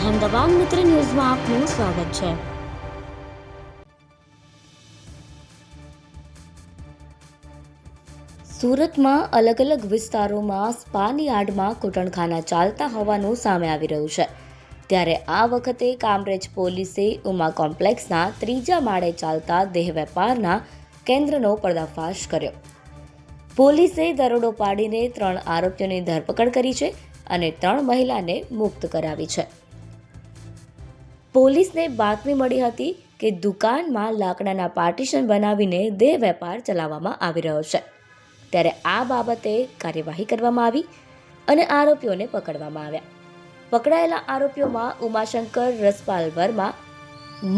અહેમદાબાદ મિત્ર ન્યૂઝમાં આપનું સ્વાગત છે. સુરતમાં અલગ અલગ વિસ્તારોમાં સ્પાની આડમાં કૂટણખાના ચાલતા હોવાનું સામે આવી રહ્યું છે. ત્યારે આ વખતે કામરેજ પોલીસે ઉમા કોમ્પ્લેક્સના ત્રીજા માળે ચાલતા દેહ વેપારના કેન્દ્રનો પર્દાફાશ કર્યો. પોલીસે દરોડો પાડીને ત્રણ આરોપીઓની ધરપકડ કરી છે અને ત્રણ મહિલાને મુક્ત કરાવી છે. પોલીસને બાતમી મળી હતી કે દુકાનમાં લાકડાના પાર્ટીશન બનાવીને દેહ વેપાર ચલાવવામાં આવી રહ્યો છે. ત્યારે આ બાબતે કાર્યવાહી કરવામાં આવી અને આરોપીઓને પકડવામાં આવ્યા. પકડાયેલા આરોપીઓમાં ઉમાશંકર રસપાલ વર્મા,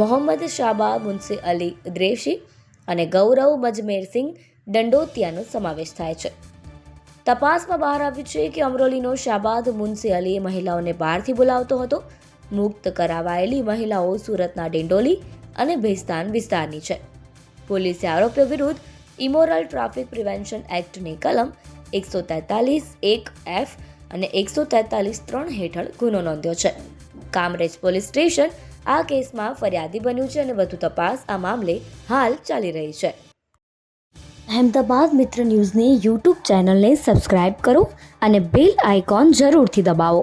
મોહમ્મદ શાબા મુનસી અલી દ્રેશી અને ગૌરવ મજમેરસિંહ દંડોતિયાનો સમાવેશ થાય છે. તપાસમાં બહાર આવ્યું છે કે અમરોલીનો શાબાદ મુનસી અલી મહિલાઓને બહારથી બોલાવતો હતો મુક્ત કરાવાયેલી મહિલાઓ સુરતના ડિંડોલી અને ભેસ્તાન વિસ્તારની છે. પોલીસે આરોપીઓ વિરુદ્ધ ઇમોરલ ટ્રાફિક પ્રિવેન્શન એક્ટની કલમ એકસો તેતાલીસ, એક એફ અને એકસો તેતાલીસ ત્રણ હેઠળ ગુનો નોંધ્યો છે. કામરેજ પોલીસ સ્ટેશન આ કેસમાં ફરિયાદી બન્યું છે અને વધુ તપાસ આ મામલે હાલ ચાલી રહી છે. અહેમદાબાદ મિત્ર ન્યૂઝની યુટ્યુબ ચેનલને સબસ્ક્રાઇબ કરો અને બેલ આઇકોન જરૂરથી દબાવો.